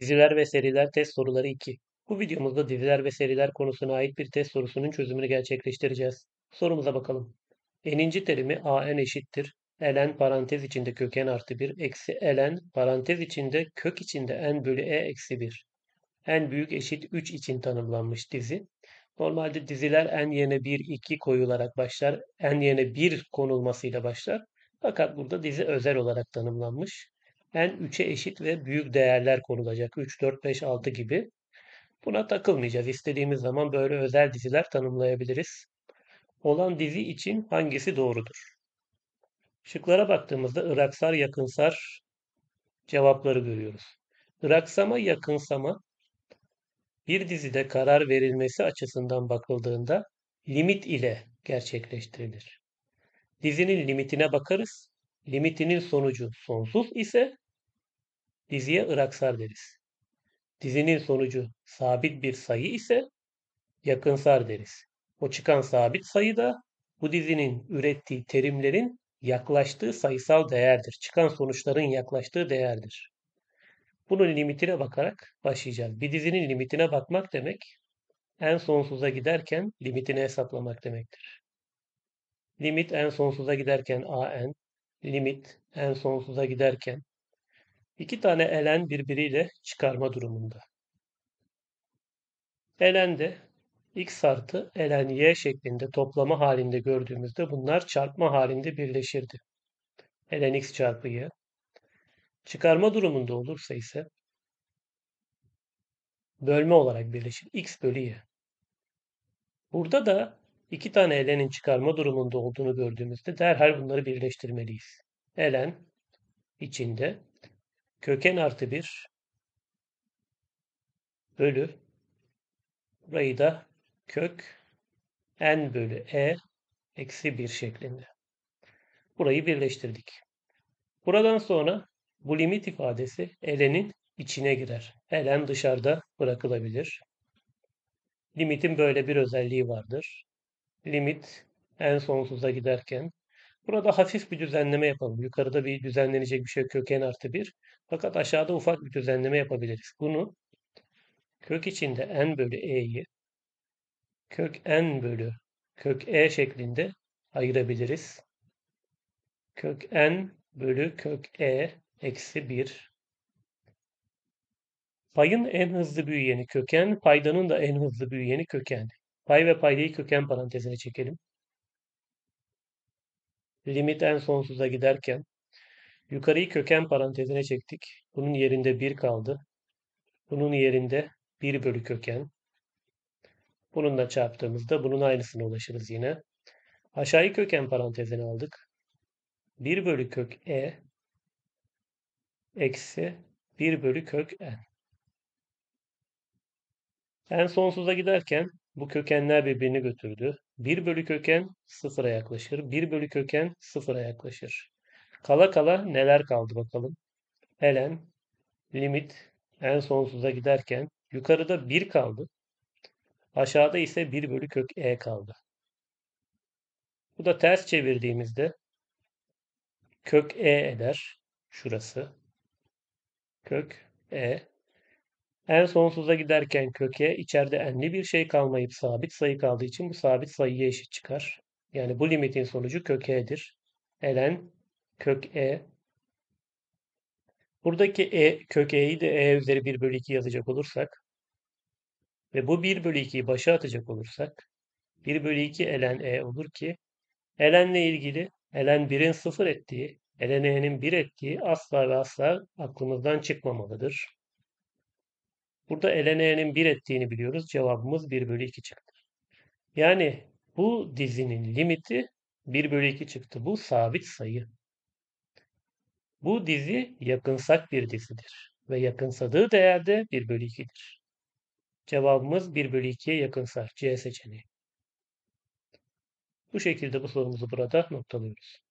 Diziler ve seriler test soruları 2. Bu videomuzda diziler ve seriler konusuna ait bir test sorusunun çözümünü gerçekleştireceğiz. Sorumuza bakalım. N'inci terimi an eşittir. ln parantez içinde köken artı 1 eksi ln parantez içinde kök içinde n bölü e eksi 1. n büyük eşit 3 için tanımlanmış dizi. Normalde diziler n yerine 1, 2 koyularak başlar. n yerine 1 konulmasıyla başlar. Fakat burada dizi özel olarak tanımlanmış n 3'e eşit ve büyük değerler konulacak. 3, 4, 5, 6 gibi. Buna takılmayacağız. İstediğimiz zaman böyle özel diziler tanımlayabiliriz. Olan dizi için hangisi doğrudur? Şıklara baktığımızda Iraksar, yakınsar cevapları görüyoruz. Iraksama, yakınsama bir dizide karar verilmesi açısından bakıldığında limit ile gerçekleştirilir. Dizinin limitine bakarız. Limitinin sonucu sonsuz ise diziye ıraksar deriz. Dizinin sonucu sabit bir sayı ise yakınsar deriz. O çıkan sabit sayı da bu dizinin ürettiği terimlerin yaklaştığı sayısal değerdir. Çıkan sonuçların yaklaştığı değerdir. Bunun limitine bakarak başlayacağız. Bir dizinin limitine bakmak demek en sonsuza giderken limitini hesaplamak demektir. Limit en sonsuza giderken an, limit en sonsuza giderken İki tane elen birbiriyle çıkarma durumunda. Elen de x artı elen y şeklinde toplama halinde gördüğümüzde bunlar çarpma halinde birleşirdi. Elen x çarpı y. Çıkarma durumunda olursa ise bölme olarak birleşir. x bölü y. Burada da iki tane elenin çıkarma durumunda olduğunu gördüğümüzde derhal bunları birleştirmeliyiz. Elen içinde köken artı 1 bölü burayı da kök n bölü e eksi 1 şeklinde. Burayı birleştirdik. Buradan sonra bu limit ifadesi elenin içine girer. Elen dışarıda bırakılabilir. Limitin böyle bir özelliği vardır. Limit en sonsuza giderken Burada hafif bir düzenleme yapalım. Yukarıda bir düzenlenecek bir şey köken artı 1. Fakat aşağıda ufak bir düzenleme yapabiliriz. Bunu kök içinde n bölü e'yi kök n bölü kök e şeklinde ayırabiliriz. Kök n bölü kök e eksi 1. Payın en hızlı büyüyeni köken, paydanın da en hızlı büyüyeni köken. Pay ve paydayı köken parantezine çekelim limit en sonsuza giderken yukarıyı köken parantezine çektik. Bunun yerinde 1 kaldı. Bunun yerinde 1 bölü köken. Bununla çarptığımızda bunun aynısına ulaşırız yine. Aşağıyı köken parantezine aldık. 1 bölü kök e eksi 1 bölü kök n. En sonsuza giderken bu kökenler birbirini götürdü. 1 bölü köken sıfıra yaklaşır. 1 bölü köken sıfıra yaklaşır. Kala kala neler kaldı bakalım. ln limit en sonsuza giderken yukarıda 1 kaldı. Aşağıda ise 1 bölü kök e kaldı. Bu da ters çevirdiğimizde kök e eder. Şurası. Kök e en sonsuza giderken köke içeride enli bir şey kalmayıp sabit sayı kaldığı için bu sabit sayıya eşit çıkar. Yani bu limitin sonucu köke'dir. ln kök e. Buradaki e, kök e'yi de e üzeri 1 bölü 2 yazacak olursak ve bu 1 bölü 2'yi başa atacak olursak 1 bölü 2 ln e olur ki ln ile ilgili ln 1'in 0 ettiği, ln e'nin 1 ettiği asla ve asla aklımızdan çıkmamalıdır. Burada eleneğinin 1 ettiğini biliyoruz. Cevabımız 1 bölü 2 çıktı. Yani bu dizinin limiti 1 bölü 2 çıktı. Bu sabit sayı. Bu dizi yakınsak bir dizidir. Ve yakınsadığı değerde 1 bölü 2'dir. Cevabımız 1 bölü 2'ye yakınsar. C seçeneği. Bu şekilde bu sorumuzu burada noktalıyoruz.